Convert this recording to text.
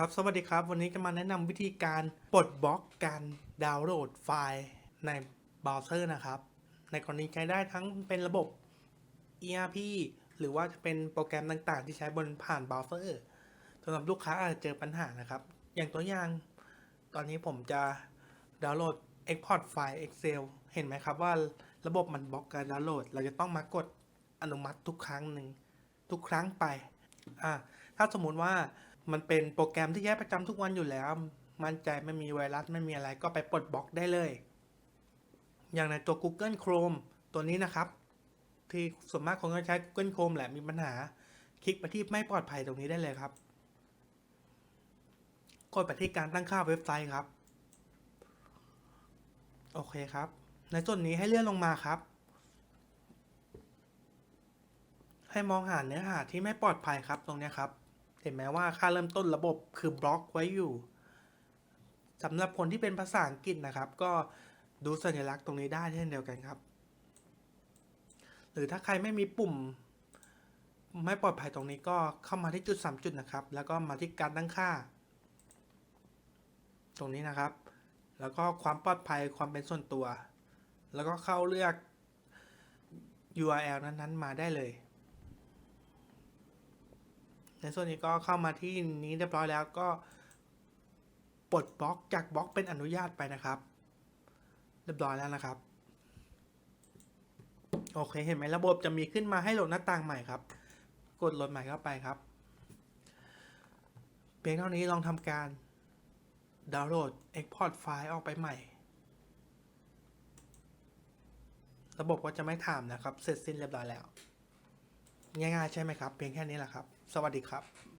ครับ สวัสดีครับ วันนี้จะมาแนะนำวิธีการปลดบล็อกการดาวน์โหลดไฟล์ในเบราว์เซอร์นะครับ ในกรณีใช้ได้ทั้งเป็นระบบ ERP หรือว่าจะเป็นโปรแกรมต่างๆ ที่ใช้บนผ่านเบราว์เซอร์สำหรับลูกค้าอาจจะเจอปัญหานะครับ อย่างตัวอย่าง ตอนนี้ผมจะดาวน์โหลด Export ไฟล์ Excel เห็นไหมครับว่าระบบมันบล็อกการดาวน์โหลด เราจะต้องมากดอนุมัติทุกครั้งหนึ่งทุกครั้งไปอ่าถ้าสมมุติว่า มันเป็นโปรแกรมที่ใช้ประจำทุกวันอยู่แล้ว มั่นใจไม่มีไวรัสไม่มีอะไรก็ไปปลดบล็อกได้เลย อย่างในตัว Google Chrome ตัวนี้นะครับ ที่ส่วนมากคนก็ใช้ Google Chrome แหละมีปัญหา คลิกไปที่ไม่ปลอดภัยตรงนี้ได้เลยครับ กดไปที่การตั้งค่าเว็บไซต์ครับ โอเคครับ ในส่วนนี้ให้เลื่อนลงมาครับให้มองหาเนื้อหาที่ไม่ปลอดภัยครับตรงนี้ครับ ห็นไหมว่าค่าเริ่มต้นระบบคือบล็อกไว้อยู่สำหรับคนที่เป็นภาษาอังกฤษนะครับ ก็ดูสัญลักษณ์ตรงนี้ได้เช่นเดียวกันครับ หรือถ้าใครไม่มีปุ่มไม่ปลอดภัยตรงนี้ก็เข้ามาที่จุด 3 จุดนะครับ แล้วก็มาที่การตั้งค่า ตรงนี้นะครับ แล้วก็ความปลอดภัยความเป็นส่วนตัว แล้วก็เข้าเลือก URL นั้นๆ มาได้เลย ในส่วนนี้ก็เข้ามาที่นี้เรียบร้อยแล้วก็ปลดบล็อกจากบล็อกเป็นอนุญาตไปนะครับ เรียบร้อยแล้วนะครับ โอเคเห็นไหมระบบจะมีขึ้นมาให้โหลดหน้าต่างใหม่ครับ กดโหลดใหม่เข้าไปครับ เพียงเท่านี้ลองทำการดาวน์โหลด Export ไฟล์ออกไปใหม่ ระบบก็จะไม่ถามนะครับ เสร็จสิ้นเรียบร้อยแล้ว ง่ายๆใช่ไหมครับ เพียงแค่นี้แหละครับ สวัสดีครับ